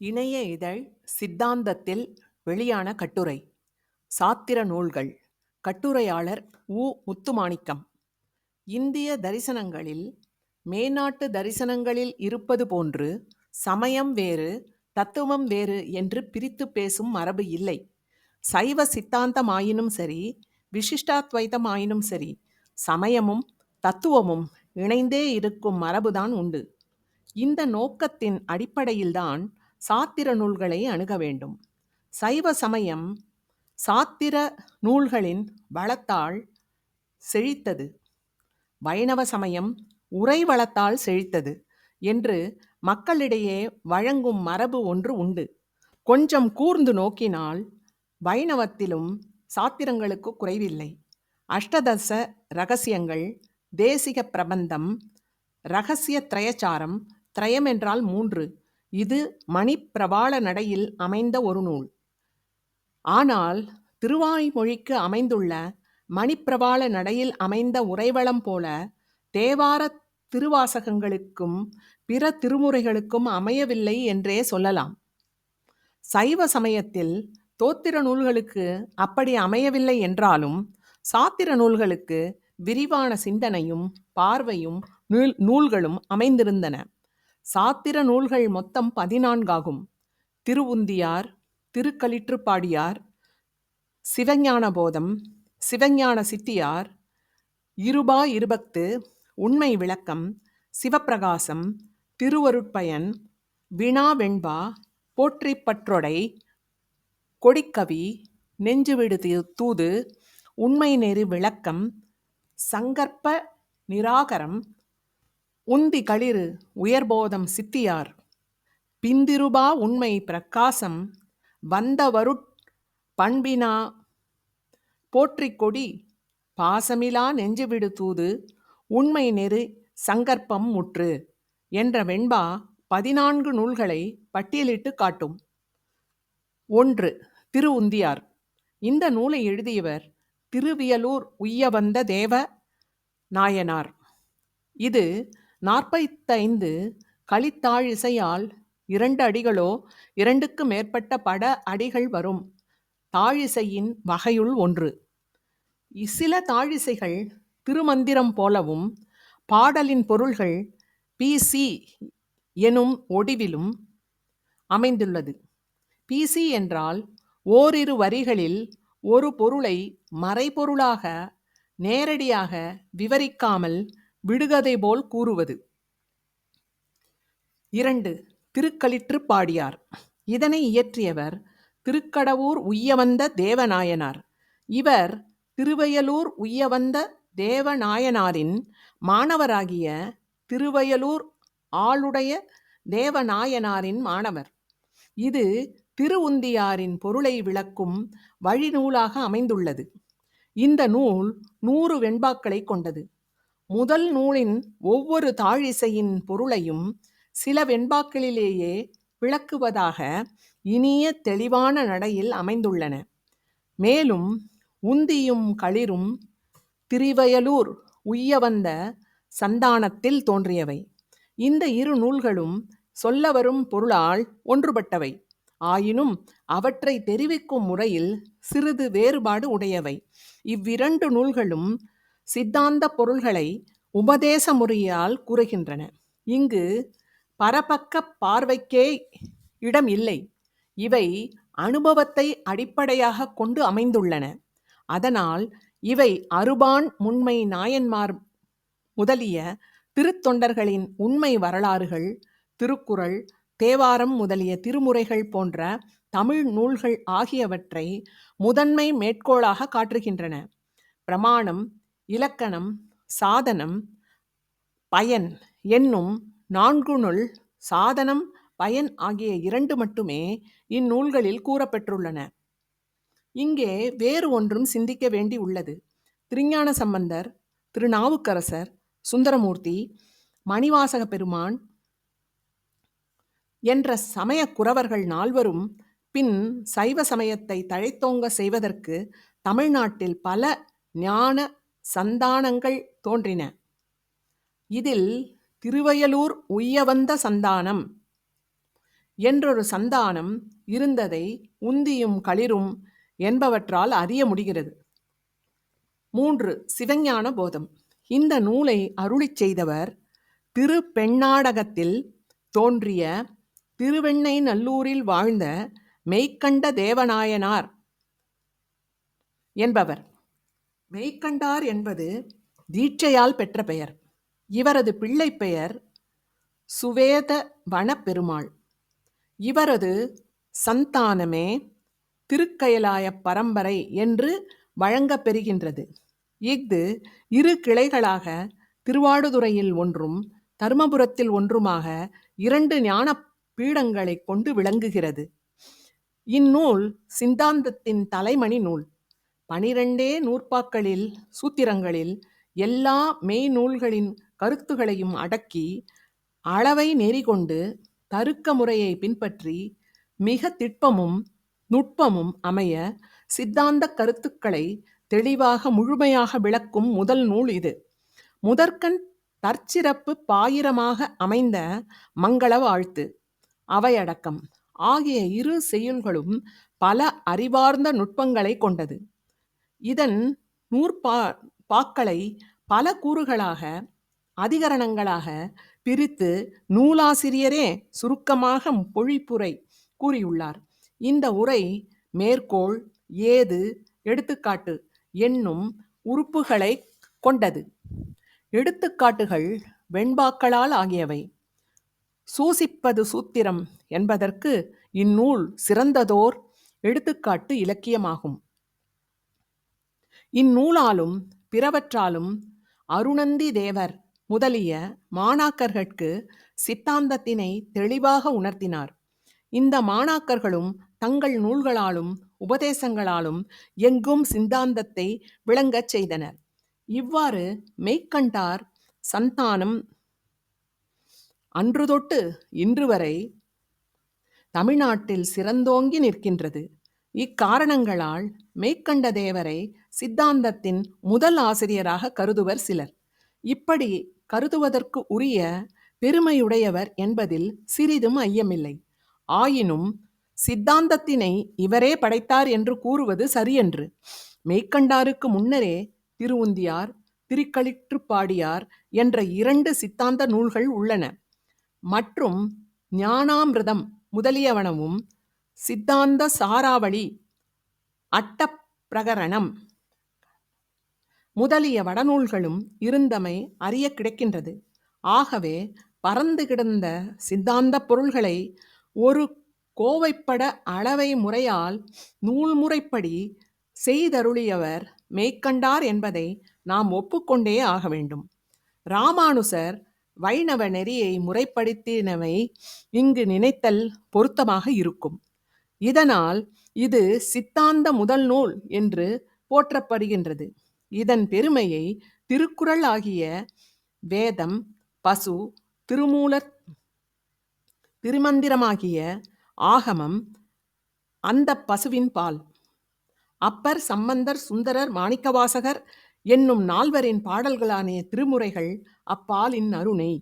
இணைய இதழ் சித்தாந்தத்தில் வெளியான கட்டுரை. சாத்திர நூல்கள். கட்டுரையாளர் உ. முத்துமாணிக்கம். இந்திய தரிசனங்களில் மேநாட்டு தரிசனங்களில் இருப்பது போன்று சமயம் வேறு தத்துவம் வேறு என்று பிரித்து பேசும் மரபு இல்லை. சைவ சித்தாந்தமாயினும் சரி விசிஷ்டாத்வைதமாயினும் சரி சமயமும் தத்துவமும் இணைந்தே இருக்கும் மரபுதான் உண்டு. இந்த நோக்கத்தின் அடிப்படையில்தான் சாத்திர நூல்களை அணுக வேண்டும். சைவ சமயம் சாத்திர நூல்களின் வளத்தால் செழித்தது. வைணவ சமயம் உரை வளத்தால் செழித்தது என்று மக்களிடையே வழங்கும் மரபு ஒன்று உண்டு. கொஞ்சம் கூர்ந்து நோக்கினால் வைணவத்திலும் சாத்திரங்களுக்கு குறைவில்லை. அஷ்டதச ரகசியங்கள் தேசிக பிரபந்தம் ரகசிய திரயச்சாரம் திரயம் என்றால் மூன்று. இது மணிப்பிரவாள நடையில் அமைந்த ஒரு நூல். ஆனால் திருவாய்மொழிக்கு அமைந்துள்ள மணிப்பிரவாள நடையில் அமைந்த உறைவளம் போல தேவார திருவாசகங்களுக்கும் பிற திருமுறைகளுக்கும் அமையவில்லை என்றே சொல்லலாம். சைவ சமயத்தில் தோத்திர நூல்களுக்கு அப்படி அமையவில்லை என்றாலும் சாத்திர நூல்களுக்கு விரிவான சிந்தனையும் பார்வையும் நூல் நூல்களும் அமைந்திருந்தன. சாத்திர நூல்கள் மொத்தம் பதினான்காகும். திருவுந்தியார் திருக்களிற்றுப்பாடியார் சிவஞான போதம் சிவஞான சித்தியார் இருபா இருபத்து உண்மை விளக்கம் சிவப்பிரகாசம் திருவருட்பயன் வினா வெண்பா போற்றிப்பற்றொடை கொடிக்கவி நெஞ்சுவிடு தூது உண்மை நெறி விளக்கம் சங்கற்ப நிராகரம் உந்தி களிறு உயர்போதம் சித்தியார். பிந்திருபா உண்மை பிரகாசம் வந்தவருட் பண்பினா போற்றிக் கொடி பாசமிலா நெஞ்சுவிடு தூது உண்மை நெறி சங்கற்பம் முற்று என்ற வெண்பா பதினான்கு நூல்களை பட்டியலிட்டு காட்டும். ஒன்று திரு உந்தியார் இந்த நூலை எழுதியவர் திருவியலூர் உய்யவந்த தேவ நாயனார். இது நாற்பத்தைந்து களித்தாழிசையால் இரண்டு அடிகளோ இரண்டுக்கு மேற்பட்ட பட அடிகள் வரும். தாழிசையின் வகையுள் ஒன்று. சில தாழிசைகள் திருமந்திரம் போலவும் பாடலின் பொருள்கள் பிசி எனும் ஒடிவிலும் அமைந்துள்ளது. பிசி என்றால் ஓரிரு வரிகளில் ஒரு பொருளை மறைபொருளாக நேரடியாக விவரிக்காமல் விடுகதை போல் கூறுவது. இரண்டு திருக்களிற்று பாடியார். இதனை இயற்றியவர் திருக்கடவூர் உய்யவந்த தேவநாயனார். இவர் திருவயலூர் உய்யவந்த தேவநாயனாரின் மாணவராகிய திருவயலூர் ஆளுடைய தேவநாயனாரின் மாணவர். இது திருவுந்தியாரின் பொருளை விளக்கும் வழிநூலாக அமைந்துள்ளது. இந்த நூல் நூறு வெண்பாக்களை கொண்டது. முதல் நூலின் ஒவ்வொரு தாழிசையின் பொருளையும் சில வெண்பாக்களிலேயே விளக்குவதாக இனிய தெளிவான நடையில் அமைந்துள்ளன. மேலும் உந்தியும் களிரும் திரிவயலூர் உய்யவந்த சந்தானத்தில் தோன்றியவை. இந்த இரு நூல்களும் சொல்ல வரும் பொருளால் ஒன்றுபட்டவை. ஆயினும் அவற்றை தெரிவிக்கும் முறையில் சிறிது வேறுபாடு உடையவை. இவ்விரண்டு நூல்களும் சித்தாந்த பொருள்களை உபதேச முறையால் கூறுகின்றன. இங்கு பரபக்க பார்வைக்கே இடம் இல்லை. இவை அனுபவத்தை அடிப்படையாக கொண்டு அமைந்துள்ளன. அதனால் இவை அருபான் முன்மை நாயன்மார் முதலிய திருத்தொண்டர்களின் உண்மை வரலாறுகள் திருக்குறள் தேவாரம் முதலிய திருமுறைகள் போன்ற தமிழ் நூல்கள் ஆகியவற்றை முதன்மை மேற்கோளாக காட்டுகின்றன. பிரமாணம் இலக்கணம் சாதனம் பயன் என்னும் நான்குனுள் சாதனம் பயன் ஆகிய இரண்டு மட்டுமே இந்நூல்களில் கூறப்பெற்றுள்ளன. இங்கே வேறு ஒன்றும் சிந்திக்க வேண்டி உள்ளது. திருஞான சம்பந்தர் திருநாவுக்கரசர் சுந்தரமூர்த்தி மணிவாசக பெருமான் என்ற சமய குறவர்கள் நால்வரும் பின் சைவ சமயத்தை தழைத்தோங்க செய்வதற்கு தமிழ்நாட்டில் பல ஞான சந்தானங்கள் தோன்றின. இதில் திருவயலூர் உய்யவந்த சந்தானம். என்றொரு சந்தானம் இருந்ததை உந்தியும் களிரும் என்பவற்றால் அறிய முடிகிறது. மூன்று சிவஞான போதம். இந்த நூலை அருளிச் செய்தவர் திருப்பெண்ணாடகத்தில் தோன்றிய திருவெண்ணை நல்லூரில் வாழ்ந்த மெய்க்கண்ட தேவநாயனார் என்பவர். மெய்கண்டார் என்பது தீட்சையால் பெற்ற பெயர். இவரது பிள்ளை பெயர் சுவேத வனப்பெருமாள். இவரது சந்தானமே திருக்கயலாய பரம்பரை என்று வழங்கப் பெறுகின்றது. இஃது இரு கிளைகளாக திருவாடுதுறையில் ஒன்றும் தருமபுரத்தில் ஒன்றுமாக இரண்டு ஞான பீடங்களை கொண்டு விளங்குகிறது. இந்நூல் சிந்தாந்தத்தின் தலைமணி நூல். பனிரெண்டே நூற்பாக்களில் சூத்திரங்களில் எல்லா மெய்நூல்களின் கருத்துகளையும் அடக்கி அளவை நெறிகொண்டு தருக்க முறையை பின்பற்றி மிக திட்பமும் நுட்பமும் அமைய சித்தாந்த கருத்துக்களை தெளிவாக முழுமையாக விளக்கும் முதல் நூல் இது. முதற்கண் தற்சிறப்பு பாயிரமாக அமைந்த மங்கள வாழ்த்து. அவையடக்கம். ஆகிய இரு செய்யுள்களும் பல அறிவார்ந்த நுட்பங்களை கொண்டது. இதன் நூற்பா பாக்களை பல கூறுகளாக அதிகரணங்களாக பிரித்து நூலாசிரியரே சுருக்கமாக பொழிப்புரை கூறியுள்ளார். இந்த உரை மேற்கோள் ஏது எடுத்துக்காட்டு என்னும் உறுப்புகளை கொண்டது. எடுத்துக்காட்டுகள் வெண்பாக்களால் ஆகியவை. சூசிப்பது சூத்திரம் என்பதற்கு இந்நூல் சிறந்ததோர் எடுத்துக்காட்டு இலக்கியமாகும். இந்நூலாலும் பிறவற்றாலும் அருணந்தி தேவர் முதலிய மாணாக்கர்கட்கு சித்தாந்தத்தினை தெளிவாக உணர்த்தினார். இந்த மாணாக்கர்களும் தங்கள் நூல்களாலும் உபதேசங்களாலும் எங்கும் சித்தாந்தத்தை விளங்கச் செய்தனர். இவ்வாறு மெய்க்கண்டார் சந்தானம் அன்று தொட்டு இன்று வரை தமிழ்நாட்டில் சிறந்தோங்கி நிற்கின்றது. இக்காரணங்களால் மெய்க்கண்ட தேவரை சித்தாந்தத்தின் முதல் ஆசிரியராக கருதுவர் சிலர். இப்படி கருதுவதற்கு உரிய பெருமையுடையவர் என்பதில் சிறிதும் ஐயமில்லை. ஆயினும் சித்தாந்தத்தினை இவரே படைத்தார் என்று கூறுவது சரியன்று. மெய்க்கண்டாருக்கு முன்னரே திருவுந்தியார் திருக்களிற்றுப்பாடியார் என்ற இரண்டு சித்தாந்த நூல்கள் உள்ளன. மற்றும் ஞானாமிரதம் முதலியவனவும் சித்தாந்த சாராவளி அட்டப்பிரகரணம். முதலிய வடநூல்களும் இருந்தமை அறிய கிடைக்கின்றது. ஆகவே பறந்து கிடந்த சித்தாந்த பொருள்களை ஒரு கோவைப்பட அளவை முறையால் நூல்முறைப்படி செய்தருளியவர் மெய்க்கண்டார் என்பதை நாம் ஒப்புக்கொண்டே ஆக வேண்டும். ராமானுசர் வைணவ நெறியை முறைப்படுத்தினவை இங்கு நினைத்தல் பொருத்தமாக இருக்கும். இதனால் இது சித்தாந்த முதல் நூல் என்று போற்றப்படுகின்றது. இதன் பெருமையை திருக்குறள் ஆகிய வேதம் பசு திருமூலர் திருமந்திரமாகிய ஆகமம் அந்த பசுவின் பால். அப்பர் சம்பந்தர் சுந்தரர் மாணிக்கவாசகர் என்னும் நால்வரின் பாடல்களான திருமுறைகள் அப்பாலின் அருணை.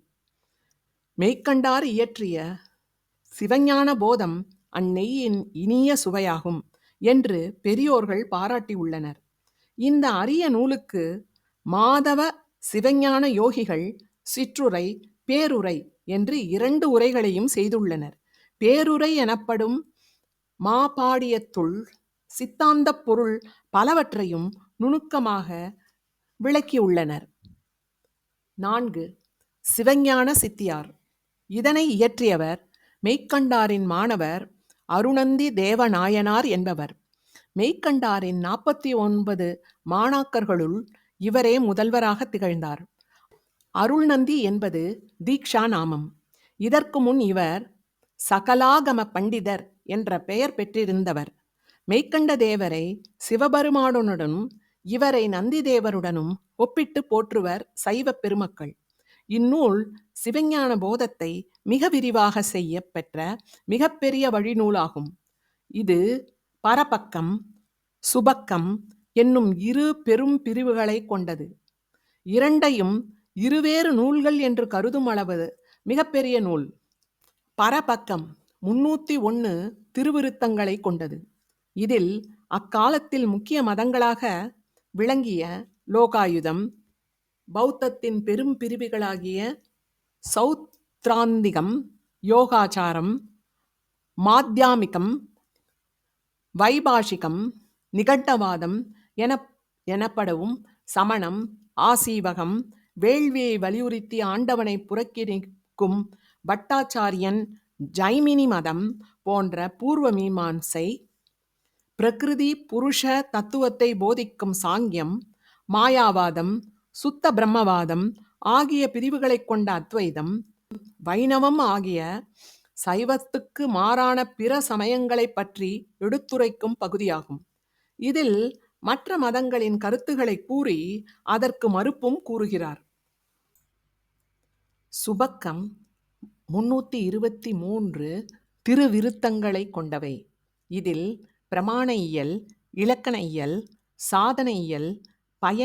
மெய்க்கண்டார் இயற்றிய சிவஞான போதம் அந்நெய்யின் இனிய சுவையாகும் என்று பெரியோர்கள் பாராட்டியுள்ளனர். இந்த அரிய நூலுக்கு மாதவ சிவஞான யோகிகள் சிற்றுரை பேருரை என்று இரண்டு உரைகளையும் செய்துள்ளனர். பேருரை எனப்படும் மாபாடியத்துள் சித்தாந்த பொருள் பலவற்றையும் நுணுக்கமாக விளக்கியுள்ளனர். நான்கு சிவஞான சித்தியார். இதனை இயற்றியவர் மெய்க்கண்டாரின் மாணவர் அருணந்தி தேவநாயனார் என்பவர். மெய்க்கண்டாரின் நாற்பத்தி ஒன்பது மாணாக்கர்களுள் இவரே முதல்வராக திகழ்ந்தார். அருள்நந்தி என்பது தீக்ஷா நாமம். இதற்கு முன் இவர் சகலாகம பண்டிதர் என்ற பெயர் பெற்றிருந்தவர். மெய்க்கண்ட தேவரை சிவபெருமானுடனும் இவரை நந்தி தேவருடனும் ஒப்பிட்டு போற்றுவர் சைவ பெருமக்கள். இந்நூல் சிவஞான போதத்தை மிக விரிவாக செய்ய பெற்ற மிகப்பெரிய வழிநூலாகும். இது பரபக்கம் சுபக்கம் என்னும் இரு பெரும் பிரிவுகளை கொண்டது. இரண்டையும் இருவேறு நூல்கள் என்று கருதும் அளவு மிகப்பெரிய நூல். பரபக்கம் முன்னூத்தி ஒன்று திருவிருத்தங்களைக் கொண்டது. இதில் அக்காலத்தில் முக்கிய மதங்களாக விளங்கிய லோகாயுதம், பௌத்தத்தின் பெரும் பிரிவுகளாகிய சௌத்ராந்திகம், யோகாச்சாரம், மாத்தியாமிகம் வைபாஷிகம், நிகண்டவாதம் எனப்படவும் சமணம், ஆசீவகம், வேள்வியை வலியுறுத்தி ஆண்டவனை புறக்கணிக்கும் பட்டாச்சாரியன் ஜைமினி மதம் போன்ற பூர்வ மீமாம்சை, பிரகிருதி புருஷ தத்துவத்தை போதிக்கும் சாங்கியம், மாயாவாதம், சுத்த பிரம்மவாதம் ஆகிய பிரிவுகளைக் கொண்ட அத்வைதம், வைணவம் ஆகிய சைவத்துக்கு மாறான பிற சமயங்களைப் பற்றி எடுத்துரைக்கும் பகுதியாகும். இதில் மற்ற மதங்களின் கருத்துக்களை கூறி அதற்கு மறுப்பும் கூறுகிறார். சுபக்கம் முன்னூத்தி இருபத்தி மூன்று திருவிருத்தங்களைக் கொண்டவை. இதில் பிரமாண இயல், இலக்கண இயல், சாதனையியல்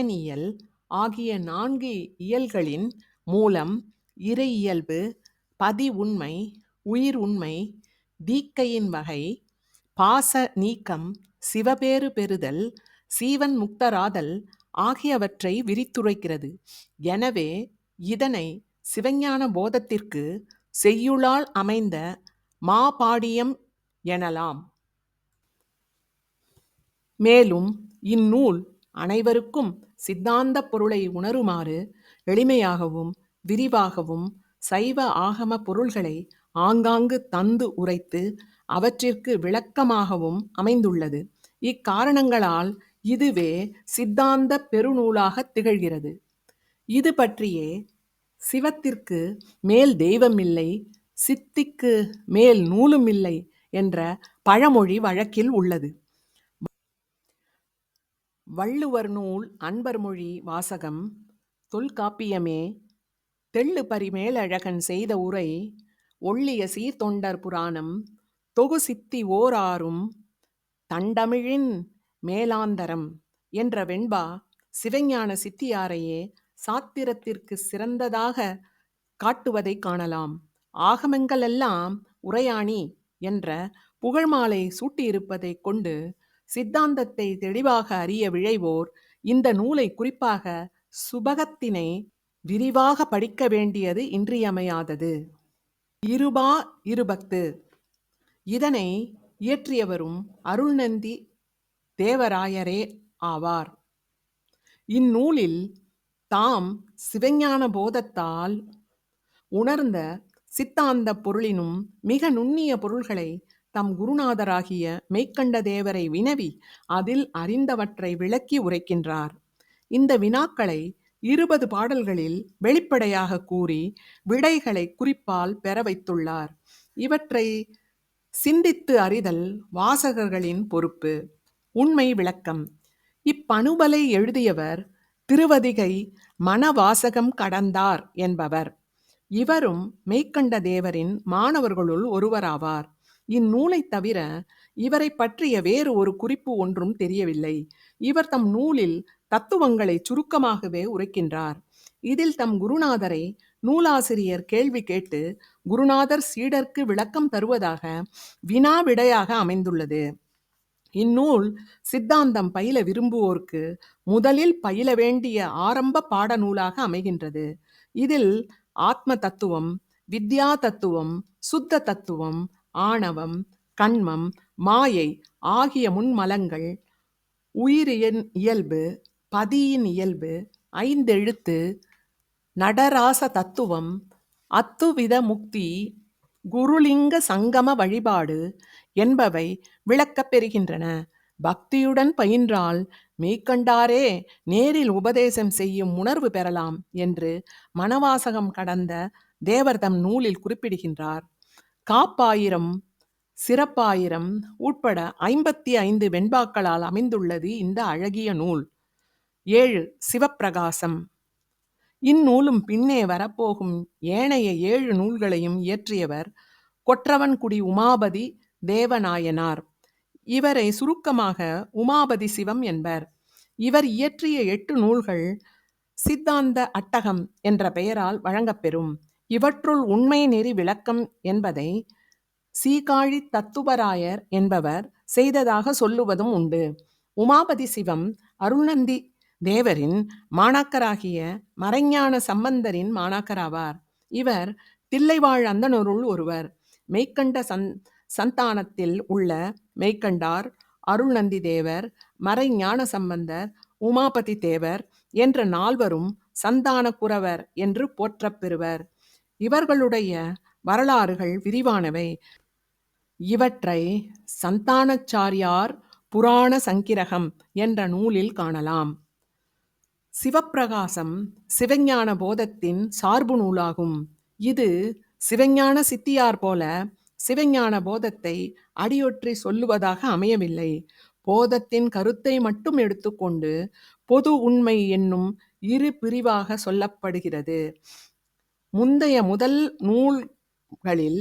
இயல், ஆகிய நான்கு இயல்களின் மூலம் இறை இயல்பு, பதி உண்மை, உயிர் உண்மை, தீக்கையின் வகை, பாச நீக்கம், சிவபேறு பெறுதல், சீவன் முக்தராதல் ஆகியவற்றை விரித்துரைக்கிறது. எனவே இதனை சிவஞான போதத்திற்கு செய்யுளால் அமைந்த மாபாடியம் எனலாம். மேலும் இந்நூல் அனைவருக்கும் சித்தாந்தப் பொருளை உணருமாறு எளிமையாகவும் விரிவாகவும் சைவ ஆகம பொருள்களை ஆங்காங்கு தந்து உரைத்து அவற்றிற்கு விளக்கமாகவும் அமைந்துள்ளது. இக்காரணங்களால் இதுவே சித்தாந்தப் பெருநூலாகத் திகழ்கிறது. இது பற்றியே சிவத்திற்கு மேல் தெய்வமில்லை, சித்திக்கு மேல் நூலுமில்லை என்ற பழமொழி வழக்கில் உள்ளது. வள்ளுவர் நூல் அன்பர் மொழி வாசகம் தொல்காப்பியமே தெள்ளு பரிமேலழகன் செய்த உரை ஒள்ளிய சீர்தொண்டர் புராணம் தொகு சித்தி ஓராறும் தண்டமிழின் மேலாந்தரம் என்ற வெண்பா சிவஞான சித்தியாரையே சாத்திரத்திற்கு சிறந்ததாக காட்டுவதைக் காணலாம். ஆகமங்களெல்லாம் உரையாணி என்ற புகழ்மாலை சூட்டியிருப்பதைக் கொண்டு சித்தாந்தத்தை தெளிவாக அறிய விழைவோர் இந்த நூலை குறிப்பாக சுபகத்தினை விரிவாகப் படிக்க வேண்டியது இன்றியமையாதது. இருபா இருபத்து இதனை இயற்றியவரும் அருள்நந்தி தேவராயரே ஆவார். இந்நூலில் தாம் சிவஞான போதத்தால் உணர்ந்த சித்தாந்தப் பொருளினும் மிக நுண்ணிய பொருள்களை தம் குருநாதராகிய மெய்க்கண்ட தேவரை வினவி அதில் அறிந்தவற்றை விளக்கி உரைக்கின்றார். இந்த வினாக்களை இருபது பாடல்களில் வெளிப்படையாக கூறி விடைகளைக் குறிப்பால் பெற வைத்துள்ளார். இவற்றை சிந்தித்து அறிதல் வாசகர்களின் பொறுப்பு. உண்மை விளக்கம் இப்பணுவலை எழுதியவர் திருவதிகை மனவாசகம் கடந்தார் என்பவர். இவரும் மெய்க்கண்ட தேவரின் மாணவர்களுள் ஒருவராவார். இந்நூலைத் தவிர இவரை பற்றிய வேறு ஒரு குறிப்பு ஒன்றும் தெரியவில்லை. இவர் தம் நூலில் தத்துவங்களைச் சுருக்கமாகவே உரைக்கின்றார். இதில் தம் குருநாதரை நூலாசிரியர் கேள்வி கேட்டு குருநாதர் சீடர்க்கு விளக்கம் தருவதாக வினா விடையாக அமைந்துள்ளது. இந்நூல் சித்தாந்தம் பயில விரும்புவோர்க்கு முதலில் பயில வேண்டிய ஆரம்ப பாடநூலாக அமைகின்றது. இதில் ஆத்ம தத்துவம், வித்யா தத்துவம், சுத்த தத்துவம், ஆணவம், கன்மம், மாயை ஆகிய மும்மலங்கள், உயிரின் இயல்பு, பதியின் இயல்பு, ஐந்தெழுத்து, நடராச தத்துவம், அத்துவித முக்தி, குருலிங்க சங்கம வழிபாடு என்பவை விளக்கப் பெறுகின்றன. பக்தியுடன் பயின்றால் மெய்கண்டாரே நேரில் உபதேசம் செய்யும் உணர்வு பெறலாம் என்று மணவாசகம் கடந்த தேவர் தம் நூலில் குறிப்பிடுகின்றார். காப்பாயிரம், சிறப்பாயிரம் உட்பட ஐம்பத்தி ஐந்து வெண்பாக்களால் அமைந்துள்ளது இந்த அழகிய நூல். ஏழு. சிவப்பிரகாசம் இந்நூலும் பின்னே வரப்போகும் ஏனைய ஏழு நூல்களையும் இயற்றியவர் கொற்றவன்குடி உமாபதி தேவநாயனார். இவரை சுருக்கமாக உமாபதி சிவம் என்பர். இவர் இயற்றிய எட்டு நூல்கள் சித்தாந்த அட்டகம் என்ற பெயரால் வழங்கப்பெறும். இவற்றுள் உண்மை நெறி விளக்கம் என்பதை சீகாழி தத்துவராயர் என்பவர் செய்ததாக சொல்லுவதும் உண்டு. உமாபதி சிவம் அருள்நந்தி தேவரின் மாணாக்கராகிய மறைஞான சம்பந்தரின் மாணாக்கராவார். இவர் தில்லைவாழ் அந்தனருள் ஒருவர். மெய்க்கண்ட சந் சந்தானத்தில் உள்ள மெய்க்கண்டார் அருள்நந்தி தேவர் மறைஞான சம்பந்தர் உமாபதி தேவர் என்ற நால்வரும் சந்தான குரவர் என்று போற்றப்பெறுவர் பெறுவர். இவர்களுடைய வரலாறுகள் விரிவானவை. இவற்றை சந்தானச்சாரியார் புராண சங்கிரகம் என்ற நூலில் காணலாம். சிவப்பிரகாசம் சிவஞான போதத்தின் சார்பு நூலாகும். இது சிவஞான சித்தியார் போல சிவஞான போதத்தை அடியொற்றி சொல்லுவதாக அமையவில்லை. போதத்தின் கருத்தை மட்டும் எடுத்துக்கொண்டு பொது உண்மை என்னும் இரு பிரிவாக சொல்லப்படுகிறது. முந்தைய முதல் நூல்களில்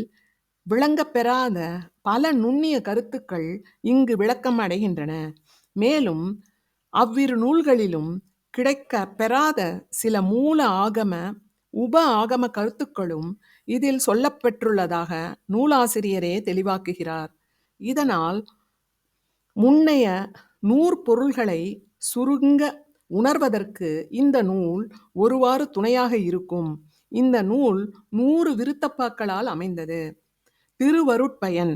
விளங்கப்பெறாத பல நுண்ணிய கருத்துக்கள் இங்கு விளக்கம் அடைகின்றன. மேலும் அவ்விரு நூல்களிலும் கிடைக்க பெறாத சில மூல ஆகம உப ஆகம கருத்துக்களும் இதில் சொல்லப்பெற்றுள்ளதாக நூலாசிரியரே தெளிவாக்குகிறார். இதனால் முன்னைய நூற்பொருள்களை சுருங்க உணர்வதற்கு இந்த நூல் ஒருவாறு துணையாக இருக்கும். இந்த நூல் நூறு விருத்தப்பாக்களால் அமைந்தது. திருவருட்பயன்.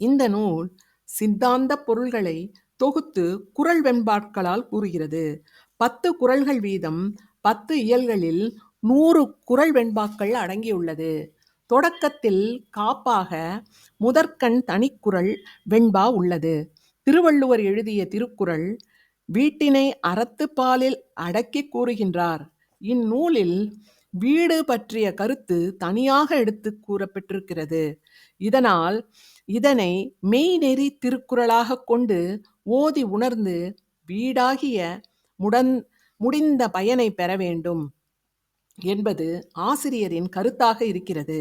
இந்த நூல் சித்தாந்த பொருள்களை தொகுத்து குறள் வெண்பாட்களால் கூறுகிறது. பத்து குறள்கள் வீதம் பத்து இயல்களில் நூறு குறள் வெண்பாக்கள் அடங்கியுள்ளது. தொடக்கத்தில் காப்பாக முதற்கண் தனிக்குறள் வெண்பா உள்ளது. திருவள்ளுவர் எழுதிய திருக்குறள் வீட்டினை அறத்துப்பாலில் அடக்கி கூறுகின்றார். இந்நூலில் வீடு பற்றிய கருத்து தனியாக எடுத்து கூறப்பெற்றிருக்கிறது. இதனால் இதனை மெய்நெறி திருக்குறளாக கொண்டு ஓதி உணர்ந்து வீடாகிய முடன் முடிந்த பயனை பெற வேண்டும் என்பது ஆசிரியரின் கருத்தாக இருக்கிறது.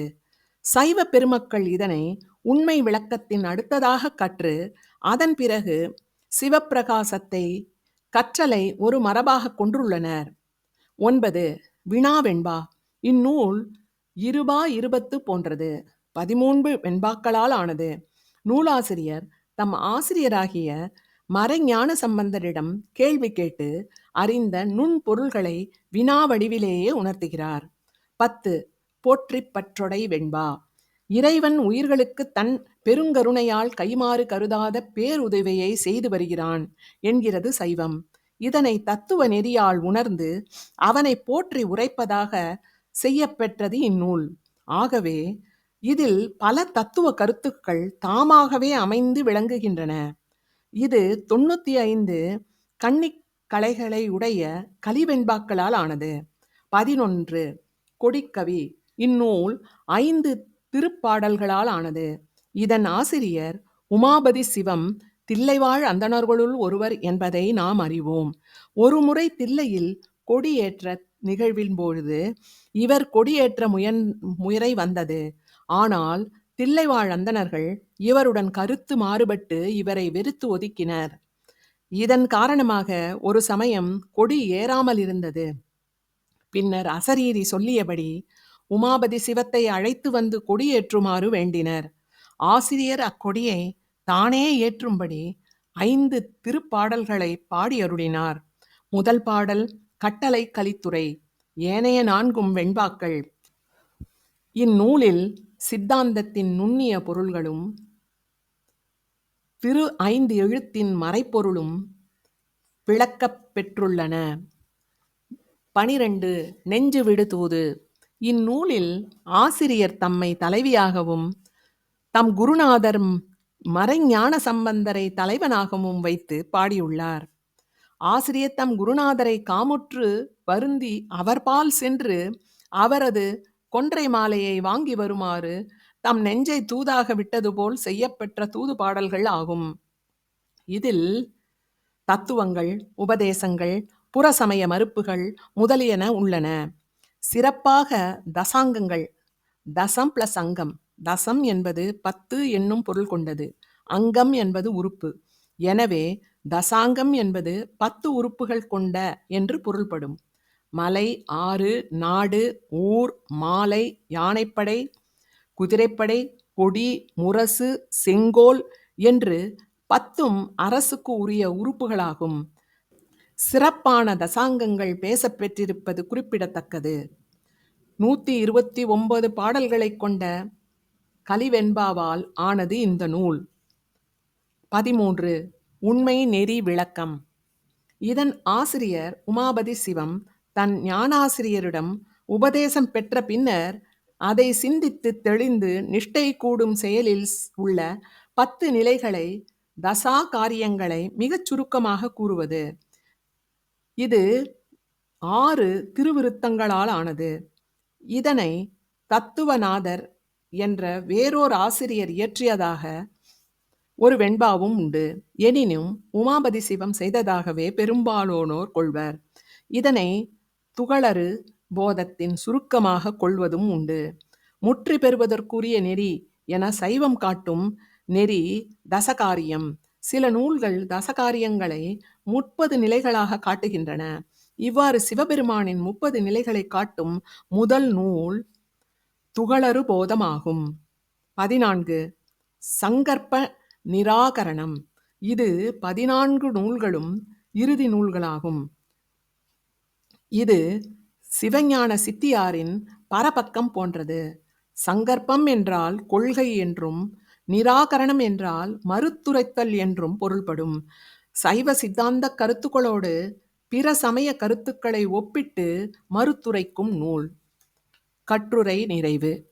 சைவ பெருமக்கள் இதனை உண்மை விளக்கத்தின் அடுத்ததாக கற்று அதன் பிறகு சிவப்பிரகாசத்தை கற்றலை ஒரு மரபாக கொண்டுள்ளனர். ஒன்பது வினா வெண்பா இந்நூல் இருபா இருபத்து போன்றது. பதிமூன்று வெண்பாக்களால் ஆனது. நூலாசிரியர் தம் ஆசிரியராகிய மறைஞான சம்பந்தரிடம் கேள்வி கேட்டு அறிந்த நுண்பொருள்களை வினா வடிவிலேயே உணர்த்துகிறார். பத்து போற்றிப் பற்றொடை வெண்பா? இறைவன் உயிர்களுக்கு தன் பெருங்கருணையால் கைமாறு கருதாத பேருதவியை செய்து வருகிறான் என்கிறது சைவம். இதனை தத்துவ நெறியால் உணர்ந்து அவனை போற்றி உரைப்பதாக செய்யப்பெற்றது இந்நூல். ஆகவே இதில் பல தத்துவ கருத்துக்கள் தாமாகவே அமைந்து விளங்குகின்றன. இது தொண்ணூத்தி ஐந்து கன்னிக் கலைகளை உடைய கலிவெண்பாக்களால் ஆனது. பதினொன்று கொடிக்கவி இந்நூல் ஐந்து திருப்பாடல்களால் ஆனது. இதன் ஆசிரியர் உமாபதி சிவம் தில்லைவாழ் அந்தணர்களுள் ஒருவர் என்பதை நாம் அறிவோம். ஒருமுறை தில்லையில் கொடியேற்ற நிகழ்வின் பொழுது இவர் கொடியேற்ற முயன் முயறை வந்தது. ஆனால் தில்லைவாழ் அந்தணர்கள் இவருடன் கருத்து மாறுபட்டு இவரை வெறுத்து ஒதுக்கினர். இதன் காரணமாக ஒரு சமயம் கொடி ஏறாமல் இருந்தது. பின்னர் அசரீரி சொல்லியபடி உமாபதி சிவத்தை அழைத்து வந்து கொடியேற்றுமாறு வேண்டினர். ஆசிரியர் அக்கொடியை தானே ஏற்றும்படி ஐந்து திருப்பாடல்களை பாடியருளினார் முதல் பாடல் கட்டளை கலித்துறை ஏனைய நான்கும் வெண்பாக்கள். இந்நூலில் சித்தாந்தத்தின் நுண்ணிய பொருள்களும் திரு ஐந்து எழுத்தின் மறைப்பொருளும் விளக்கப் பெற்றுள்ளன. பனிரெண்டு நெஞ்சு விடுதூது இந்நூலில் ஆசிரியர் தம்மை தலைவியாகவும் தம் குருநாதர் மறைஞான சம்பந்தரை தலைவனாகவும் வைத்து பாடியுள்ளார். ஆசிரியர் தம் குருநாதரை காமுற்று வருந்தி அவர்பால் சென்று அவரது கொன்றை மாலையை வாங்கி வருமாறு தம் நெஞ்சை தூதாக விட்டது போல் செய்யப்பெற்ற தூது பாடல்கள் ஆகும். இதில் தத்துவங்கள் உபதேசங்கள் புறசமய மறுப்புகள் முதலியன உள்ளன. சிறப்பாக தசாங்கங்கள் தசம் பிளஸ் அங்கம் தசம் என்பது பத்து என்னும் பொருள் கொண்டது. அங்கம் என்பது உறுப்பு. எனவே தசாங்கம் என்பது பத்து உறுப்புகள் கொண்ட என்று பொருள்படும். மலை ஆறு நாடு ஊர் மாலை யானைப்படை குதிரைப்படை கொடி முரசு செங்கோல் என்று பத்தும் அரசுக்கு உரிய உறுப்புகளாகும். சிறப்பான தசாங்கங்கள் பேசப்பெற்றிருப்பது குறிப்பிடத்தக்கது. நூற்றி இருபத்தி ஒன்பது பாடல்களைக் கொண்ட கலிவெண்பாவால் ஆனது இந்த நூல். பதிமூன்று. உண்மை நெறி விளக்கம். இதன் ஆசிரியர் உமாபதி சிவம் தன் ஞானாசிரியரிடம் உபதேசம் பெற்ற பின்னர் அதை சிந்தித்து தெளிந்து நிஷ்டை கூடும் செயலில் உள்ள பத்து நிலைகளை தசா காரியங்களை மிகச் சுருக்கமாக கூறுவது. இது ஆறு திருவிருத்தங்களால் ஆனது. இதனை தத்துவநாதர் என்ற வேறோர் ஆசிரியர் இயற்றியதாக ஒரு வெண்பாவும் உண்டு. எனினும் உமாபதி சிவம் செய்ததாகவே பெரும்பாலோனோர் கொள்வர். இதனை துகளறு போதத்தின் சுருக்கமாக கொள்வதும் உண்டு. முற்றி பெறுவதற்குரிய நெறி என சைவம் காட்டும் நெறி தசகாரியம். சில நூல்கள் தசகாரியங்களை முப்பது நிலைகளாக காட்டுகின்றன. இவ்வாறு சிவபெருமானின் முப்பது நிலைகளை காட்டும் முதல் நூல் துகளறு போதமாகும். பதினான்கு. சங்கற்ப நிராகரணம். இது பதினான்கு நூல்களும் இறுதி நூல்களாகும். இது சிவஞான சித்தியாரின் பரபக்கம் போன்றது. சங்கற்பம் என்றால் கொள்கை என்றும் நிராகரணம் என்றால் மறுத்துரைத்தல் என்றும் பொருள்படும். சைவ சித்தாந்த கருத்துக்களோடு பிற சமய கருத்துக்களை ஒப்பிட்டு மறுத்துரைக்கும் நூல். கட்டுரை நிறைவு.